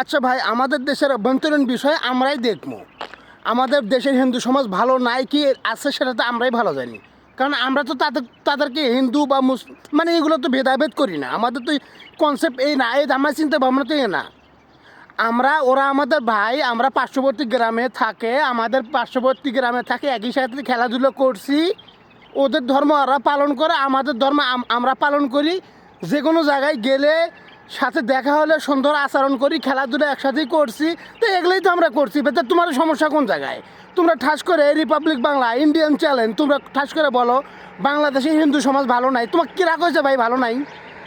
আচ্ছা ভাই, আমাদের দেশের অভ্যন্তরীণ বিষয় আমরাই দেখব। আমাদের দেশের হিন্দু সমাজ ভালো নাই কি আছে সেটা তো আমরাই ভালো জানি। কারণ আমরা তো তাদের, তাদেরকে হিন্দু বা মুসলিম মানে এগুলো তো ভেদাভেদ করি না। আমাদের তো কনসেপ্ট এই না, এই আমার চিন্তা ভাবনা তো এ না। আমরা, ওরা আমাদের ভাই, আমরা পার্শ্ববর্তী গ্রামে থাকে, আমাদের পার্শ্ববর্তী গ্রামে থাকে, একই সাথে খেলাধুলো করছি। ওদের ধর্ম ওরা পালন করে, আমাদের ধর্ম আমরা পালন করি। যে কোনো জায়গায় গেলে সাথে দেখা হলে সুন্দর আচরণ করি, খেলাধুলা একসাথেই করছি। তো এগুলোই তো আমরা করছি। বেতে তোমার সমস্যা কোন জায়গায়? তোমরা ঠাস করে রিপাবলিক বাংলা ইন্ডিয়ান চ্যালেঞ্জ তোমরা ঠাস করে বলো, বাংলাদেশে হিন্দু সমাজ ভালো নাই? তোমার কিরা কইছে ভাই ভালো নাই?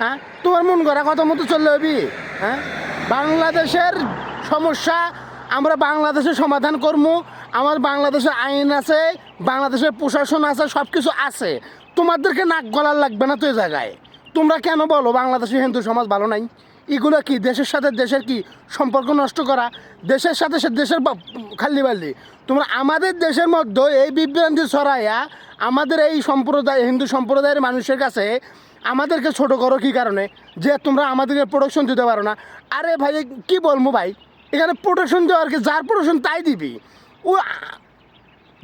হ্যাঁ? তোমার মন করা কথা মতো চললে হবি? হ্যাঁ? বাংলাদেশের সমস্যা, আমরা বাংলাদেশের সমাধান করব আমার বাংলাদেশের আইন আছে, বাংলাদেশের প্রশাসন আছে সব কিছু আছে। তোমাদেরকে নাক গলার লাগবে না তো জায়গায়? তোমরা কেন বলো বাংলাদেশের হিন্দু সমাজ ভালো নাই? এগুলো কি দেশের সাথে দেশের কি সম্পর্ক নষ্ট করা? দেশের সাথে সে দেশের খাল্লি বাল্লি তোমরা আমাদের দেশের মধ্যে এই বিভ্রান্তি ছড়াইয়া আমাদের এই সম্প্রদায়, হিন্দু সম্প্রদায়ের মানুষের কাছে আমাদেরকে ছোট করো কী কারণে? যে তোমরা আমাদেরকে প্রোডাকশন দিতে পারো না। আরে ভাই কি বলব ভাই? এখানে প্রোডাকশন দেওয়ার কি? যার প্রোডাকশন তাই দিবি। ও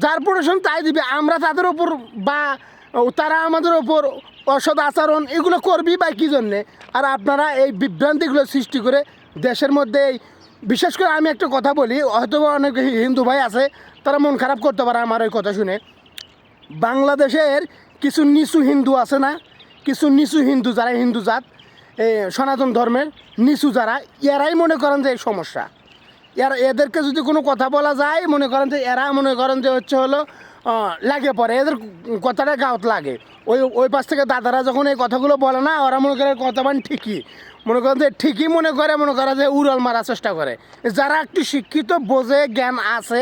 যার প্রোডাকশন তাই দিবে। আমরা তাদের ওপর বা তারা আমাদের ওপর অসৎ আচরণ এগুলো করবি বা কী জন্যে? আর আপনারা এই বিভ্রান্তিগুলো সৃষ্টি করে দেশের মধ্যে এই বিশেষ করে আমি একটা কথা বলি হয়তো অনেক হিন্দু ভাই আছে, তারা মন খারাপ করতে পারে আমার ওই কথা শুনে। বাংলাদেশের কিছু নিচু হিন্দু আছে না, কিছু নিচু হিন্দু যারা হিন্দু জাত সনাতন ধর্মের নিচু যারা, এরাই মনে করেন যে এই সমস্যা। এরা এদেরকে যদি কোনো কথা বলা যায়, মনে করেন যে এরা মনে করেন যে হচ্ছে হলো লাগে পরে, এদের কথাটা গাঁত লাগে। ওই ওই পাশ থেকে দাদারা যখন এই কথাগুলো বলে না, ওরা মনে করে কথা মান ঠিকই। মনে করেন যে ঠিকই মনে করে মনে করে যে উড়াল মারার চেষ্টা করে। যারা একটু শিক্ষিত, বোঝে, জ্ঞান আছে,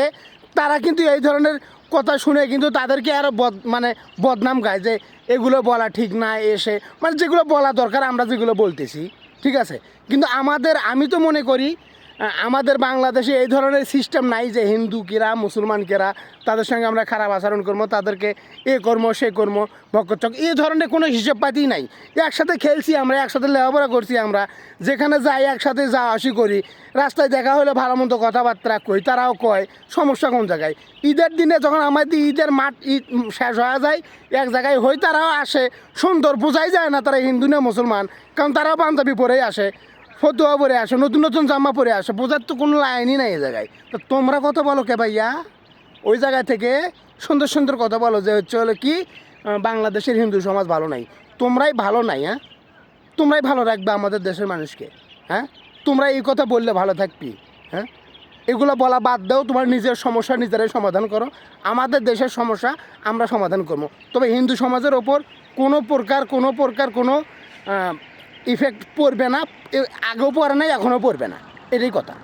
তারা কিন্তু এই ধরনের কথা শুনে কিন্তু তাদেরকে আরও বদ মানে বদনাম গায় যে এগুলো বলা ঠিক না, এসে মানে যেগুলো বলা দরকার, আমরা যেগুলো বলতেছি। ঠিক আছে? কিন্তু আমাদের, আমি তো মনে করি আমাদের বাংলাদেশে এই ধরনের সিস্টেম নাই যে হিন্দু কেরা, মুসলমান কেরা, তাদের সঙ্গে আমরা খারাপ আচরণ করব, তাদেরকে এ কর্ম সে কর্ম বকচক এই ধরনের কোনো হিসেব পাতি নাই। একসাথে খেলছি আমরা, একসাথে লেখাপড়া করছি আমরা, যেখানে যাই একসাথে যা আসি করি, রাস্তায় দেখা হলে ভালো মতো কথাবার্তা কই, তারাও কয়, সমস্যা কোন জায়গায়? ঈদের দিনে যখন আমাদের ঈদের মাঠ ঈদ শেষ হয়ে যায়, এক জায়গায় হই তারাও আসে, সুন্দর বোঝাই যায় না তারা হিন্দু না মুসলমান, কারণ তারাও পাঞ্জাবি পরেই আসে। ফতুয়া পরে আসে, নতুন নতুন জামা পরে আসে, বোঝার তো কোনো লাইনই নাই এই জায়গায়। তো তোমরা কত বলো কে ভাইয়া? ওই জায়গা থেকে সুন্দর সুন্দর কথা বলো যে হচ্ছে হলো কি বাংলাদেশের হিন্দু সমাজ ভালো নাই। তোমরাই ভালো নাই হ্যাঁ? তোমরাই ভালো রাখবে আমাদের দেশের মানুষকে হ্যাঁ? তোমরা এই কথা বললে ভালো থাকবি হ্যাঁ? এগুলো বলা বাদ দাও, তোমার নিজের সমস্যা নিজেরাই সমাধান করো। আমাদের দেশের সমস্যা আমরা সমাধান করব। তবে হিন্দু সমাজের ওপর কোনো প্রকার কোনো প্রকার কোনো ইফেক্ট পড়বে না আগেও পড়ে নাই এখনও পড়বে না। এটাই কথা।